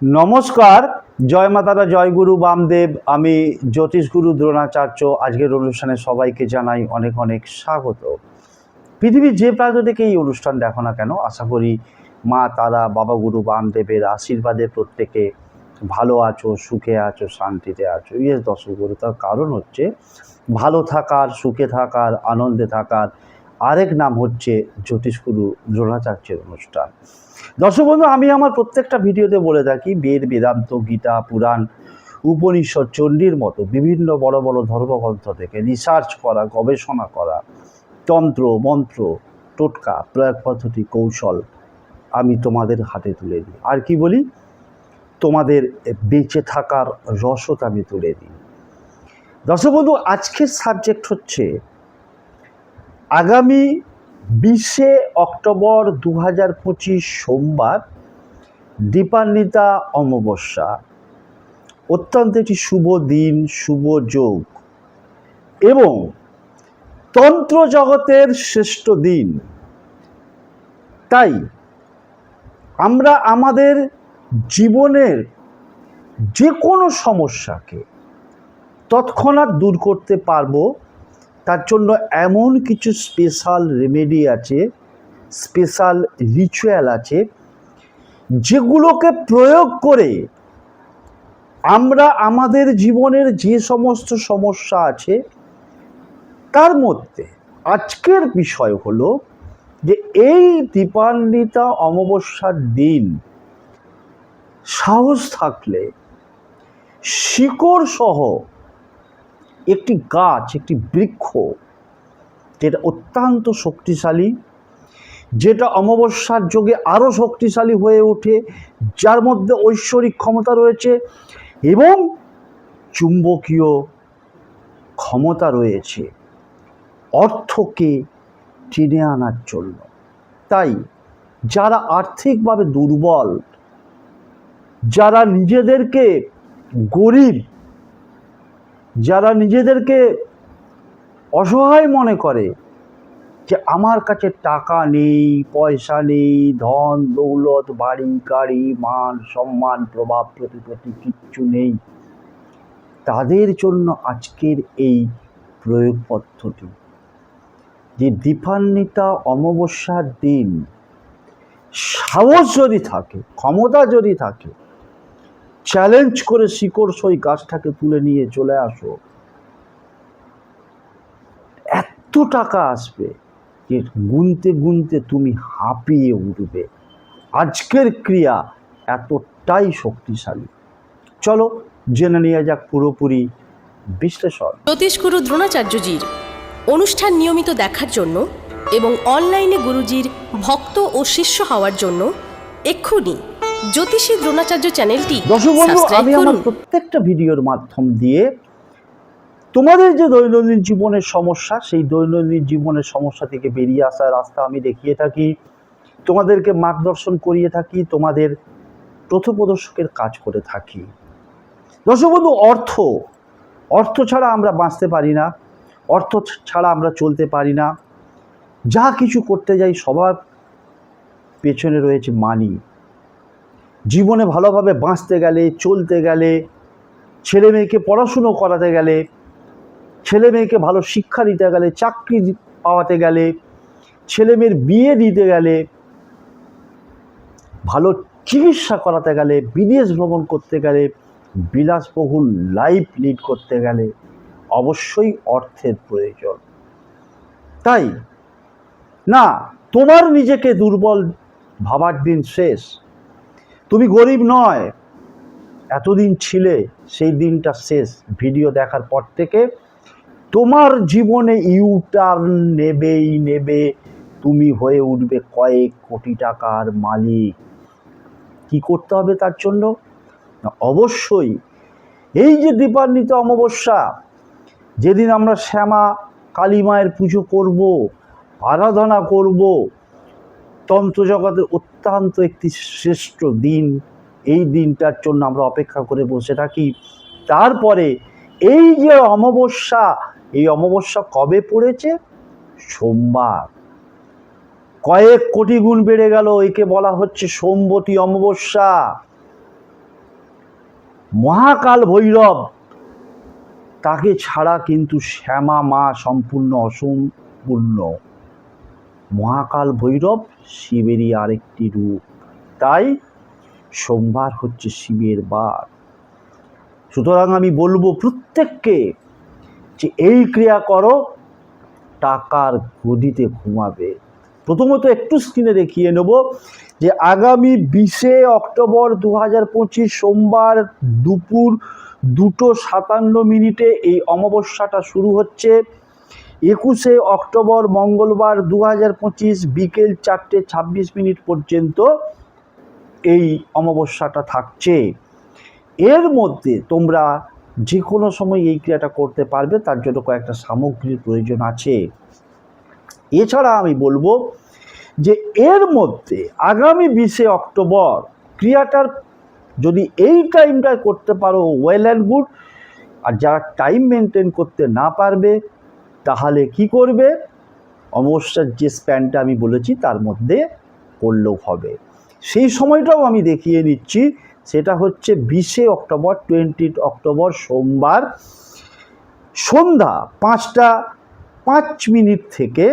নমস্কার, জয় মাতারা জয় গুরু বামদেব। আমি জ্যোতিষগুরু দ্রোণাচার্য। আজকের অনুষ্ঠানে সবাইকে জানাই অনেক অনেক স্বাগত। পৃথিবীর যে প্রান্ত থেকে এই অনুষ্ঠান দেখো না কেন, আশা করি মা, তারা, বাবা গুরু, বামদেবের আশীর্বাদে প্রত্যেকে ভালো আছো, সুখে আছো, শান্তিতে আছো। ইয়ে দর্শক গুরু তার কারণ হচ্ছে ভালো থাকার, সুখে থাকার, আনন্দে থাকার আরেক নাম হচ্ছে জ্যোতিষগুরু দ্রোণাচার্যের অনুষ্ঠান। দর্শক বন্ধু আমি আমার প্রত্যেকটা ভিডিওতে বলে থাকি, বেদ, বেদান্ত, গীতা, পুরাণ, উপনিষদ, চণ্ডীর মতো বিভিন্ন বড় বড় ধর্মগ্রন্থ থেকে রিসার্চ করা, গবেষণা করা, তন্ত্র, মন্ত্র, টোটকা, প্রয়োগ পদ্ধতি, কৌশল আমি তোমাদের হাতে তুলে দিই। আর কি বলি? তোমাদের বেঁচে থাকার রসদ আমি তুলে দিই। দর্শক বন্ধু আজকের সাবজেক্ট হচ্ছে, আগামী বিশে অক্টোবর দু হাজার পঁচিশ সোমবার দীপান্বিতা অমাবস্যা। অত্যন্ত একটি শুভ দিন, শুভ যোগ এবং তন্ত্র জগতের শ্রেষ্ঠ দিন। তাই আমরা আমাদের জীবনের যে কোনো সমস্যাকে তৎক্ষণাৎ দূর করতে পারব তার জন্য এমন কিছু স্পেশাল রেমেডি আছে স্পেশাল রিচুয়াল আছে, যেগুলোকে প্রয়োগ করে আমরা আমাদের জীবনের যে সমস্ত সমস্যা আছে, তার মধ্যে আজকের বিষয় হলো যে এই দীপান্বিতা অমাবস্যার দিন সাহস থাকলে শিকড় সহ একটি গাছ, একটি বৃক্ষ, যেটা অত্যন্ত শক্তিশালী, যেটা অমাবস্যার যোগে আরও শক্তিশালী হয়ে ওঠে, যার মধ্যে ঐশ্বরিক ক্ষমতা রয়েছে এবং চুম্বকীয় ক্ষমতা রয়েছে। অর্থকে টেনে আনার জন্য। তাই যারা আর্থিকভাবে দুর্বল, যারা নিজেদেরকে গরিব যারা নিজেদেরকে অসহায় মনে করে যে আমার কাছে টাকা নেই, পয়সা নেই, ধন, দৌলত, বাড়ি, গাড়ি, মান, সম্মান, প্রভাব, প্রতিপত্তি কিচ্ছু নেই, তাদের জন্য আজকের এই প্রয়োগ পদ্ধতি। যে দীপান্বিতা অমাবস্যার দিন, সাহস যদি থাকে, ক্ষমতা যদি থাকে চ্যালেঞ্জ করে শিকড় সই গাছটাকে তুলে নিয়ে চলে আসো। এত টাকা আসবে যে গুনতে গুনতে তুমি হাঁপিয়ে উঠবে। আজকের ক্রিয়া এতটাই শক্তিশালী। চলো জেনে নেওয়া যাক পুরোপুরি বিশ্লেষণ। জ্যোতিষগুরু দ্রোণাচার্যজির অনুষ্ঠান নিয়মিত দেখার জন্য এবং অনলাইনে গুরুজির ভক্ত ও শিষ্য হওয়ার জন্য এক্ষুনি জ্যোতিষী দ্রোণাচার্য চ্যানেলটি দর্শক বন্ধু আমি আমার প্রত্যেকটা ভিডিওর মাধ্যম দিয়ে তোমাদের যে দৈনন্দিন জীবনের সমস্যা সেই দৈনন্দিন জীবনের সমস্যা থেকে বেরিয়ে আসার রাস্তা আমি দেখিয়ে থাকি তোমাদেরকে মার্গদর্শন করিয়ে থাকি তোমাদের প্রথপ্রদর্শকের কাজ করে থাকি। দর্শক বন্ধু অর্থ অর্থ ছাড়া আমরা বাঁচতে পারি না অর্থ ছাড়া আমরা চলতে পারি না। যা কিছু করতে যাই সবার পেছনে রয়েছে মানি জীবনে ভালোভাবে বাঁচতে গেলে, চলতে গেলে, ছেলে মেয়েকে পড়াশুনো করাতে গেলে, ছেলে মেয়েকে ভালো শিক্ষা দিতে গেলে, চাকরি পাওয়াতে গেলে, ছেলে মেয়ের বিয়ে দিতে গেলে, ভালো চিকিৎসা করাতে গেলে, বিদেশ ভ্রমণ করতে গেলে, বিলাসবহুল লাইফ লিড করতে গেলে অবশ্যই অর্থের প্রয়োজন। তাই না, তোমার নিজেকে দুর্বল ভাবার দিন শেষ। তুমি গরিব নয়। এতদিন ছিলে, সেই দিনটা শেষ। ভিডিও দেখার পর থেকে তোমার জীবনে ইউটার্ন নেবেই নেবে। তুমি হয়ে উঠবে কয়েক কোটি টাকার মালিক। কি করতে হবে তার জন্য? অবশ্যই এই যে দীপান্বিত অমাবস্যা, যেদিন আমরা শ্যামা, কালী মায়ের পুজো করব, আরাধনা করব তন্ত্র জগতের অত্যন্ত একটি শ্রেষ্ঠ দিন। এই দিনটার জন্য আমরা অপেক্ষা করে বসে থাকি। তারপরে এই যে অমাবস্যা, এই অমাবস্যা কবে পড়েছে? সোমবার। কয়েক কোটি গুণ বেড়ে গেল, একে বলা হচ্ছে সোমবতী অমাবস্যা। মহাকাল ভৈরব। তাকে ছাড়া কিন্তু শ্যামা মা সম্পূর্ণ অসম্পূর্ণ। মহাকাল ভৈরব শিবেরই আরেকটি রূপ। তাই সোমবার হচ্ছে শিবের বার। সুতরাং আমি বলব প্রত্যেককে যে এই ক্রিয়া করো, টাকার গদিতে ঘুমাবে। প্রথমত একটু স্ক্রিনে দেখিয়ে নেব যে আগামী বিশে অক্টোবর দু হাজার পঁচিশ সোমবার দুপুর দুটো সাতান্ন মিনিটে এই অমাবস্যাটা শুরু হচ্ছে। একুশে অক্টোবর মঙ্গলবার দু হাজার পঁচিশ বিকেল চারটে ছাব্বিশ মিনিট পর্যন্ত এই অমাবস্যাটা থাকছে। এর মধ্যে তোমরা যে কোনো সময় এই ক্রিয়াটা করতে পারবে, তার জন্য কয়েকটা সামগ্রীর প্রয়োজন আছে। এছাড়া আমি বলব যে এর মধ্যে আগামী বিশে অক্টোবর ক্রিয়াটার যদি এই টাইমটায় করতে পারো ওয়েল অ্যান্ড গুড আর যারা টাইম মেনটেন করতে না পারবে তাহলে কি করবে? অমাবস্যার যে স্প্যানটা আমি বলেছি, তার মধ্যে করলেও হবে। সেই সময়টাও আমি দেখিয়ে নিচ্ছি। সেটা হচ্ছে বিশে অক্টোবর টোয়েন্টি অক্টোবর সোমবার সন্ধ্যা পাঁচটা পাঁচ মিনিট থেকে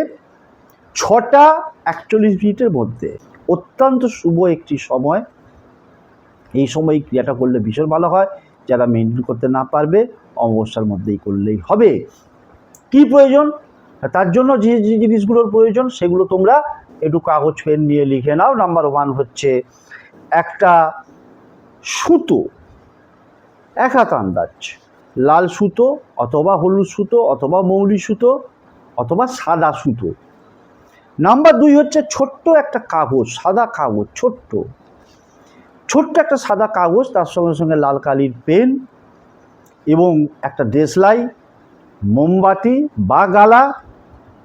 ছটা একচল্লিশ মিনিটের মধ্যে। অত্যন্ত শুভ একটি সময়। এই সময় ক্রিয়াটা করলে ভীষণ ভালো হয়। যারা মেনটেন করতে না পারবে, অমাবস্যার মধ্যেই করলেই হবে। কি প্রয়োজন? তার জন্য যে যে জিনিসগুলোর প্রয়োজন, সেগুলো তোমরা একটু কাগজ, পেন নিয়ে লিখে নাও। নাম্বার ওয়ান হচ্ছে একটা সুতো, এক হাত আন্দাজ। লাল সুতো অথবা হলুদ সুতো অথবা মৌলি সুতো অথবা সাদা সুতো। নাম্বার দুই হচ্ছে ছোট্ট একটা কাগজ, সাদা কাগজ, ছোট্ট। ছোট্ট একটা সাদা কাগজ, তার সঙ্গে সঙ্গে লাল কালির পেন এবং একটা দেশলাই। মোমবাতি বা গালা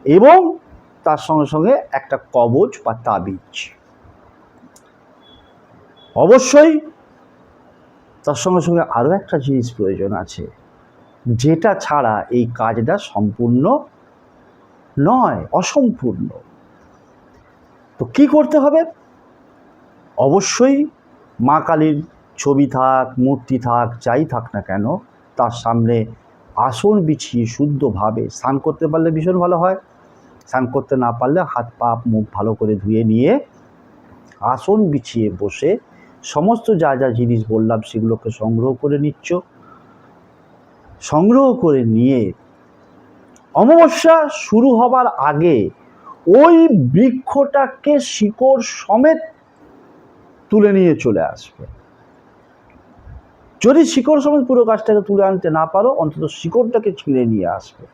এবং তার সঙ্গে সঙ্গে একটা কবচ বা তাবিজ। অবশ্যই তার সঙ্গে সঙ্গে আরও একটা জিনিস প্রয়োজন আছে, যেটা ছাড়া এই কাজটা সম্পূর্ণ নয়, অসম্পূর্ণ। তো কি করতে হবে? অবশ্যই মা কালীর ছবি থাক, মূর্তি থাক, যাই থাক না কেন, তার সামনে আসন বিছিয়ে শুদ্ধভাবে স্নান করতে পারলে ভীষণ ভালো হয়। স্নান করতে না পারলে হাত পা মুখ ভালো করে ধুয়ে নিয়ে আসন বিছিয়ে বসে সমস্ত যা যা জিনিস বললাম সেগুলোকে সংগ্রহ করে নিচ্ছ। সংগ্রহ করে নিয়ে অমাবস্যা শুরু হবার আগে ওই বৃক্ষটাকে শিকড় সমেত তুলে নিয়ে চলে আসবে। যদি শিকড় সমেত পুরো গাছটাকে তুলে আনতে না পারো, অন্তত শিকড়টাকে ছিঁড়ে নিয়ে আসবে।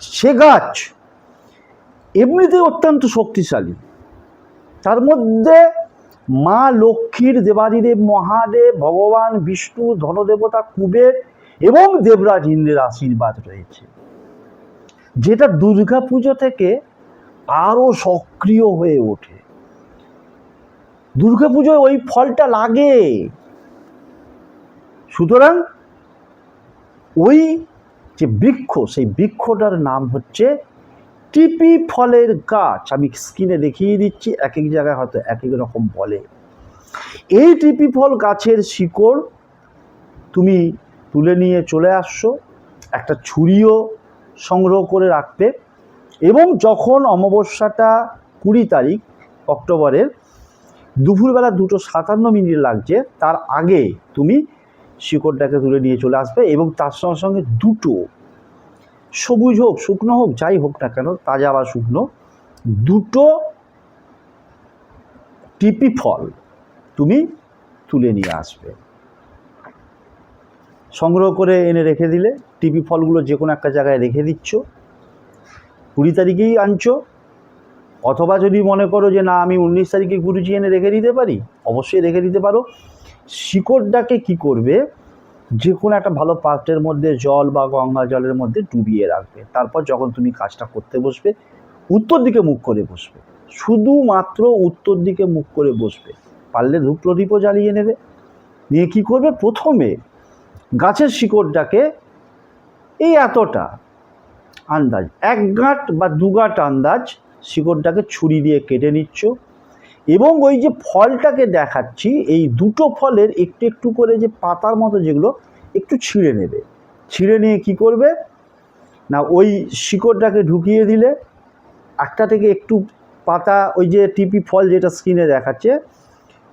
সে গাছ এমনিতেই অত্যন্ত শক্তিশালী। তার মধ্যে মা লক্ষ্মীর, দেবাদিদেব, মহাদেব, ভগবান, বিষ্ণু, ধনদেবতা, কুবের এবং দেবরাজ ইন্দ্রের আশীর্বাদ রয়েছে। যেটা দুর্গা পুজো থেকে আরও সক্রিয় হয়ে ওঠে। দুর্গা পুজোয় ওই ফলটা লাগে। সুতরাং ওই যে বৃক্ষ, সেই বৃক্ষটার নাম হচ্ছে টিপি ফলের গাছ। আমি স্ক্রিনে দেখিয়ে দিচ্ছি এক এক জায়গায় হয়তো এক এক রকম বলে। এই টিপি ফল গাছের শিকড় তুমি তুলে নিয়ে চলে আসছো, একটা ছুরিও সংগ্রহ করে রাখবে এবং যখন অমাবস্যাটা কুড়ি তারিখ, অক্টোবরের, দুপুরবেলা দুটো সাতান্ন মিনিট লাগছে, তার আগে তুমি শিকড়টাকে তুলে নিয়ে চলে আসবে এবং তার সঙ্গে সঙ্গে দুটো, সবুজ হোক, শুকনো হোক, যাই হোক না কেন, তাজা বা শুকনো, দুটো টিপি ফল তুমি তুলে নিয়ে আসবে। সংগ্রহ করে এনে রেখে দিলে, টিপি ফলগুলো যে কোনো একটা জায়গায় রেখে দিচ্ছ। কুড়ি তারিখেই আনছো। অথবা যদি মনে করো যে না, আমি উনিশ তারিখে গুরুজি এনে রেখে দিতে পারি, অবশ্যই রেখে দিতে পারো। শিকড়টাকে কি করবে? যে কোনো একটা ভালো পাত্রের মধ্যে জল বা গঙ্গা জলের মধ্যে ডুবিয়ে রাখবে। তারপর যখন তুমি কাজটা করতে বসবে, উত্তর দিকে মুখ করে বসবে। শুধুমাত্র উত্তর দিকে মুখ করে বসবে। পারলে ধূপ প্রদীপও জ্বালিয়ে নেবে। নিয়ে কি করবে? প্রথমে গাছের শিকড়টাকে এই এতটা আন্দাজ, এক গাঁট বা দু গাঁট আন্দাজ শিকড়টাকে ছুরি দিয়ে কেটে নিচ্ছ। এবং ওই যে ফলটাকে দেখাচ্ছি, এই দুটো ফলের একটু একটু করে যে পাতার মতো যেগুলো একটু ছিঁড়ে নেবে। ছিঁড়ে নিয়ে কি করবে? না, ওই শিকড়টাকে ঢুকিয়ে দিলে একটা থেকে একটু পাতা, ওই যে টিপি ফল যেটা স্কিনে দেখাচ্ছে,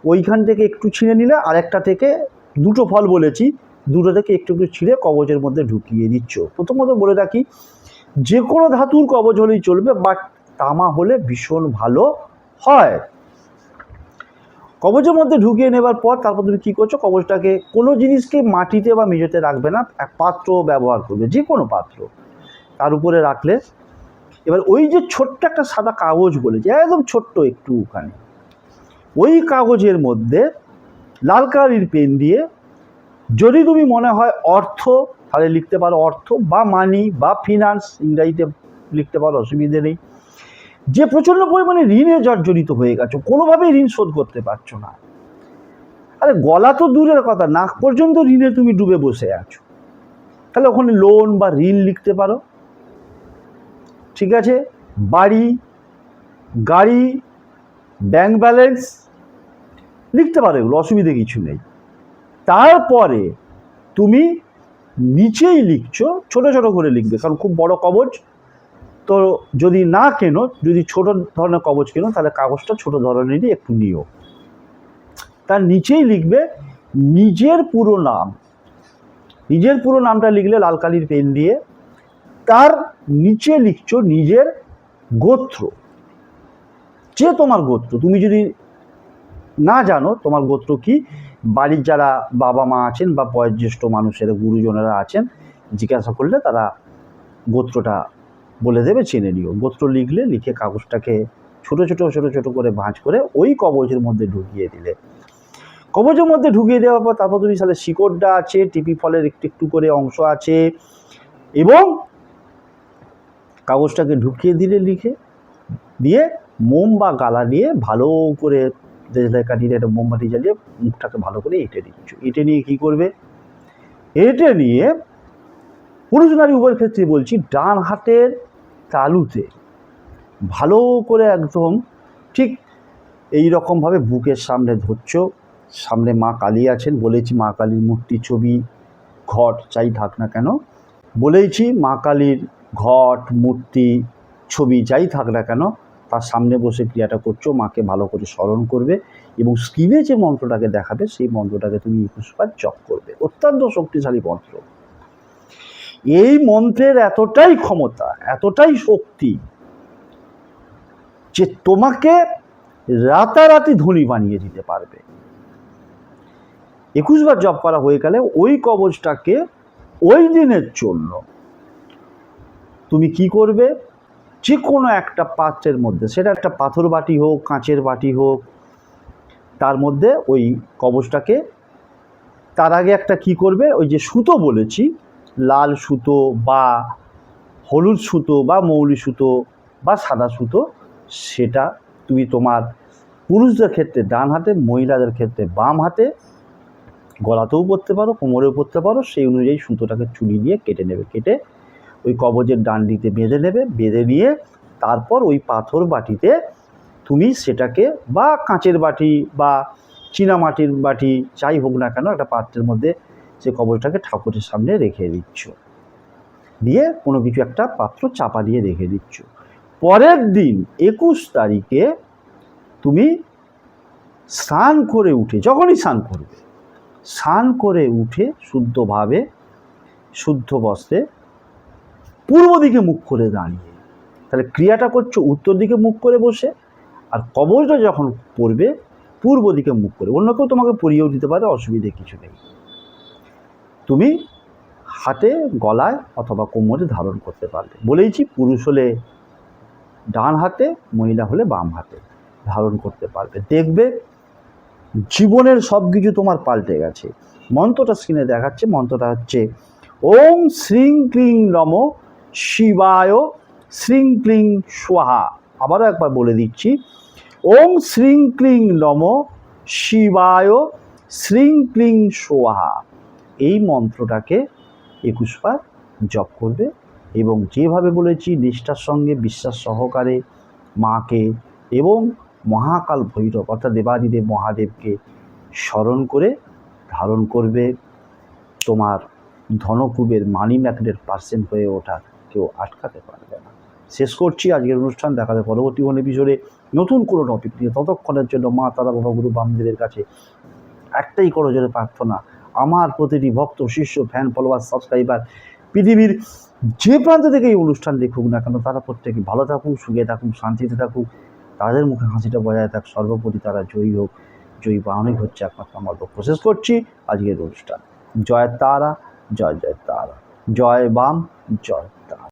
ওইখান থেকে একটু ছিঁড়ে নিলে আরেকটা থেকে দুটো ফল বলেছি, দুটো থেকে একটু একটু ছিঁড়ে কবচের মধ্যে ঢুকিয়ে দিচ্ছ। প্রথমত বলে রাখি, যে কোনো ধাতুর কবচ হলেই চলবে, বাট তামা হলে ভীষণ ভালো হয়। কবজের মধ্যে ঢুকিয়ে নেবার পর তারপর তুমি কী করছ? কবজটাকে কোনো জিনিসকে মাটিতে বা মেঝেতে রাখবে না, এক পাত্র ব্যবহার করবে যে কোনো পাত্র তার উপরে রাখলে। এবার ওই যে ছোট্ট একটা সাদা কাগজ বলেছে একদম ছোট্ট একটু ওখানে, ওই কাগজের মধ্যে লাল কালির পেন দিয়ে যদি তুমি মনে হয় অর্থ, তাহলে লিখতে পারো অর্থ বা মানি বা ফিনান্স ইংরাজিতে লিখতে পারো, অসুবিধে নেই। যে প্রচণ্ড পরিমাণে ঋণে জর্জরিত হয়ে গেছো, কোনোভাবেই ঋণ শোধ করতে পারছ না। আরে গলা তো দূরের কথা, নাক পর্যন্ত ঋণে তুমি ডুবে বসে আছো। তাহলে ওখানে লোন বা ঋণ লিখতে পারো। ঠিক আছে? বাড়ি, গাড়ি ব্যাংক ব্যালেন্স লিখতে পারো এগুলো, অসুবিধে কিছু নেই। তারপরে তুমি নিচেই লিখছো, ছোট ছোট করে লিখবে, কারণ খুব বড় কবচ তো যদি না কেনো, যদি ছোট ধরনের কবচ কেনো, তাহলে কাগজটা ছোট ধরনেরই একটু নিও। তার নিচেই লিখবে, নিজের পুরো নাম। নিজের পুরো নামটা লিখলে লাল কালির পেন দিয়ে, তার নিচে লিখছো নিজের গোত্র। যে তোমার গোত্র, তুমি যদি না জানো, তোমার গোত্র কি? বাড়ির যারা বাবা মা আছেন বা বয়োজ্যেষ্ঠ মানুষেরা গুরুজনেরা আছেন, জিজ্ঞাসা করলে তারা গোত্রটা বলে দেবে চিনে নিও গোত্র লিখলে, লিখে কাগজটাকে ছোট ছোট ছোট ছোট করে ভাঁজ করে ওই কবজের মধ্যে ঢুকিয়ে দিলে। কবচের মধ্যে ঢুকিয়ে দেওয়ার পর তারপর তুমি সাথে শিকড়টা আছে, টিপি ফলের একটু একটু করে অংশ আছে এবং কাগজটাকে ঢুকিয়ে দিলে লিখে, দিয়ে মোম বা গালা নিয়ে ভালো করে দেশলাই কাটিয়ে একটা মোমবাতি জ্বালিয়ে মুখটাকে ভালো করে এঁটে দিচ্ছ এঁটে নিয়ে কী করবে? এঁটে নিয়ে পুরুষ নারী উভয়ের ক্ষেত্রে বলছি, ডান হাতের তালুতে ভালো করে একদম ঠিক এই রকমভাবে বুকের সামনে ধরছো। সামনে মা কালী আছেন, বলেছি মা কালীর মূর্তি, ছবি, ঘট চাই থাক না কেন। বলেইছি মা কালীর ঘট, মূর্তি, ছবি, যাই থাক না কেন, তার সামনে বসে ক্রিয়াটা করছ, মাকে ভালো করে স্মরণ করবে এবং স্ক্রিনে যে মন্ত্রটাকে দেখাবে, সেই মন্ত্রটাকে তুমি একুশবার জপ করবে। অত্যন্ত শক্তিশালী মন্ত্র। এই মন্ত্রের এতটাই ক্ষমতা, এতটাই শক্তি যে তোমাকে রাতারাতি ধনী বানিয়ে দিতে পারবে। একুশবার জপ করা হয়ে গেলে ওই কবচটাকে ওই দিনের জন্য তুমি কি করবে? যে কোনো একটা পাত্রের মধ্যে, সেটা একটা পাথর বাটি হোক, কাঁচের বাটি হোক, তার মধ্যে ওই কবচটাকে, তার আগে একটা কি করবে? ওই যে সুতো বলেছি লাল সুতো বা হলুদ সুতো বা মৌলি সুতো বা সাদা সুতো, সেটা তুমি তোমার পুরুষদের ক্ষেত্রে ডান হাতে, মহিলাদের ক্ষেত্রে বাম হাতে, গলাতেও পরতে পারো, কোমরেও পরতে পারো, সেই অনুযায়ী সুতোটাকে চুলি দিয়ে কেটে নেবে, কেটে ওই কবজের ডান্ডিতে বেঁধে নেবে, বেঁধে নিয়ে তারপর ওই পাথর বাটিতে তুমি সেটাকে বা কাঁচের বাটি বা চীনামাটির বাটি, যাই হোক না কেন, একটা পাত্রের মধ্যে সে কবজটাকে ঠাকুরের সামনে রেখে দিচ্ছ। দিয়ে কোনো কিছু একটা পাত্র চাপা দিয়ে রেখে দিচ্ছ। পরের দিন একুশ তারিখে তুমি স্নান করে উঠে, যখনই স্নান করবে, স্নান করে উঠে শুদ্ধভাবে, শুদ্ধ বস্ত্রে পূর্ব দিকে মুখ করে দাঁড়িয়ে, তাহলে ক্রিয়াটা করছ উত্তর দিকে মুখ করে বসে, আর কবজটা যখন পড়বে পূর্ব দিকে মুখ করে, অন্য কেউ তোমাকে পরিয়েও দিতে পারে, অসুবিধে কিছু নেই। তুমি হাতে, গলায় অথবা কোমরে ধারণ করতে পারবে। বলেইছি, পুরুষ হলে ডান হাতে, মহিলা হলে বাম হাতে ধারণ করতে পারবে। দেখবে, জীবনের সব কিছু তোমার পাল্টে গেছে। মন্ত্রটা স্ক্রিনে দেখাচ্ছে, মন্ত্রটা হচ্ছে, ওম শ্রীং ক্লিং নম শিবায় শ্রীং ক্লিং সোহা আবারও একবার বলে দিচ্ছি, ওম শ্রীং ক্লিং নম শিবায় শ্রীং ক্লিং সোহা এই মন্ত্রটাকে একুশবার জপ করবে এবং যেভাবে বলেছি, নিষ্ঠার সঙ্গে, বিশ্বাস সহকারে মাকে এবং মহাকাল ভৈরব অর্থাৎ দেবাদিদেব মহাদেবকে স্মরণ করে ধারণ করবে। তোমার ধনকুবের মানি ম্যাগনেট পার্সেন্ট হয়ে ওঠা কেউ আটকাতে পারবে না। শেষ করছি আজকের অনুষ্ঠান, দেখাবে পরবর্তী কোনো এপিসোডে নতুন কোনো টপিক নিয়ে। ততক্ষণের জন্য মা, তারা, বাবা, গুরু, বামদেবের কাছে একটাই করো জোরে প্রার্থনা আমার প্রতিটি ভক্ত, শিষ্য ফ্যান ফলোয়ার সাবস্ক্রাইবার পৃথিবীর যে প্রান্ত থেকে এই অনুষ্ঠান দেখুক না কেন, তারা প্রত্যেকে ভালো থাকুক, সুখে থাকুক, শান্তিতে থাকুক, তাদের মুখে হাসিটা বজায় থাক, সর্বোপরি তারা জয়ী হোক, জয়ী বানানোই হচ্ছে একমাত্র আমার লক্ষ্য শেষ করছি আজকের অনুষ্ঠান। জয় তারা, জয় জয় তারা। জয় বাম, জয়